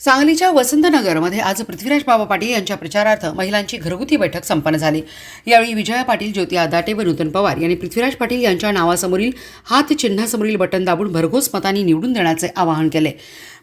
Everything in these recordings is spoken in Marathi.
सांगलीच्या वसंतनगरमध्ये आज पृथ्वीराज बाबा पाटील यांच्या प्रचारार्थ महिलांची घरगुती बैठक संपन्न झाली. यावेळी विजया पाटील ज्योती आदाटे व नूतन पवार यांनी पृथ्वीराज पाटील यांच्या नावासमोरील हात चिन्हासमोरील बटन दाबून भरघोस मतांनी निवडून देण्याचे आवाहन केले.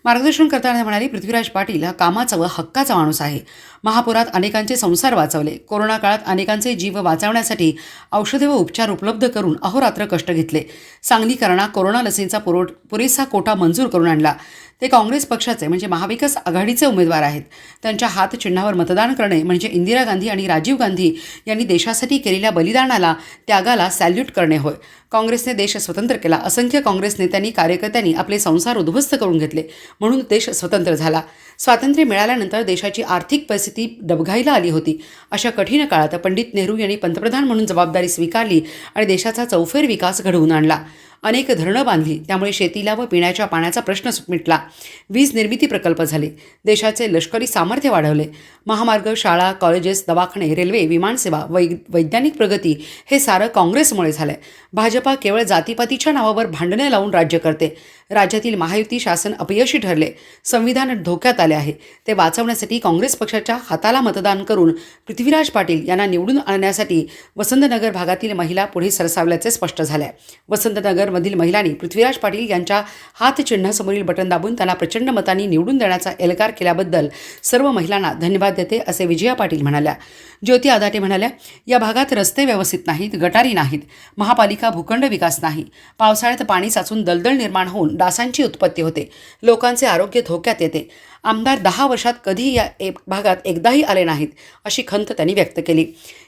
मार्गदर्शन करताना म्हणाले पृथ्वीराज पाटील हा कामाचा व हक्काचा माणूस आहे. महापुरात अनेकांचे संसार वाचवले. कोरोना काळात अनेकांचे जीव वाचवण्यासाठी औषधे व उपचार उपलब्ध करून अहोरात्र कष्ट घेतले. सांगलीकरांना कोरोना लसींचा पुरव पुरेसा कोटा मंजूर करून आणला. ते काँग्रेस पक्षाचे म्हणजे महाविकास आघाडीचे उमेदवार आहेत. त्यांच्या हात चिन्हावर मतदान करणे म्हणजे इंदिरा गांधी आणि राजीव गांधी यांनी देशासाठी केलेल्या बलिदानाला त्यागाला सॅल्यूट करणे होय. काँग्रेसने देश स्वतंत्र केला. असंख्य काँग्रेस नेत्यांनी कार्यकर्त्यांनी आपले संसार उद्ध्वस्त करून घेतले म्हणून देश स्वतंत्र झाला. स्वातंत्र्य मिळाल्यानंतर देशाची आर्थिक परिस्थिती डबघाईला आली होती. अशा कठीण काळात पंडित नेहरू यांनी पंतप्रधान म्हणून जबाबदारी स्वीकारली आणि देशाचा चौफेर विकास घडवून आणला. अनेक धरणं बांधली. त्यामुळे शेतीला व पिण्याच्या पाण्याचा प्रश्न मिटला वीज निर्मिती प्रकल्प झाले. देशाचे लष्करी सामर्थ्य वाढवले. महामार्ग शाळा कॉलेजेस दवाखाने रेल्वे विमानसेवा वै वैज्ञानिक प्रगती हे सारं काँग्रेसमुळे झालंय. भाजपा केवळ जातीपातीच्या नावावर भांडणे लावून राज्य करते. राज्यातील महायुती शासन अपयशी ठरले. संविधान धोक्यात आले आहे. ते वाचवण्यासाठी काँग्रेस पक्षाच्या हाताला मतदान करून पृथ्वीराज पाटील यांना निवडून आणण्यासाठी वसंतनगर भागातील महिला पुढे सरसावल्याचे स्पष्ट झाले वसंतनगरमधील महिलांनी पृथ्वीराज पाटील यांच्या हातचिन्हासमोरील बटन दाबून त्यांना प्रचंड मतांनी निवडून देण्याचा एल्गार केल्याबद्दल सर्व महिलांना धन्यवाद देते असे विजया पाटील म्हणाल्या. ज्योती आदाटे म्हणाल्या या भागात रस्ते व्यवस्थित नाहीत गटारी नाहीत महापालिका भूखंड विकास नाही. पावसाळ्यात पाणी साचून दलदल निर्माण होऊन डासांची उत्पत्ती होते. लोकांचे आरोग्य धोक्यात येते. आमदार दहा वर्षात कधी या एक भागात एकदाही आले नाहीत अशी खंत त्यांनी व्यक्त केली.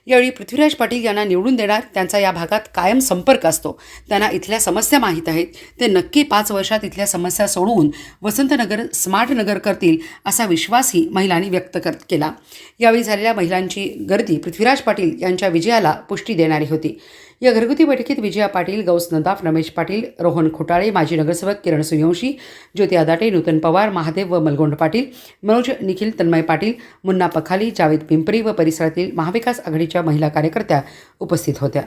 यावेळी पृथ्वीराज पाटील यांना निवडून देणार त्यांचा या भागात कायम संपर्क असतो. त्यांना इथल्या समस्या माहीत आहेत. ते नक्की पाच वर्षात इथल्या समस्या सोडवून वसंतनगर स्मार्ट नगर करतील असा विश्वासही महिलांनी व्यक्त कर केला. यावेळी झालेल्या महिलांची गर्दी पृथ्वीराज पाटील यांच्या विजयाला पुष्टी देणारी होती. या घरगुती बैठकीत विजया पाटील गौस नदाफ रमेश पाटील रोहन खोटाळे माजी नगरसेवक किरण सूर्यवंशी ज्योती आदाटे नूतन पवार महादेव व मलगोंड पाटील मनोज निखिल तन्मय पाटील मुन्ना पखाली जावेद पिंपरी व परिसरातील महाविकास आघाडीच्या महिला कार्यकर्त्या उपस्थित होत्या.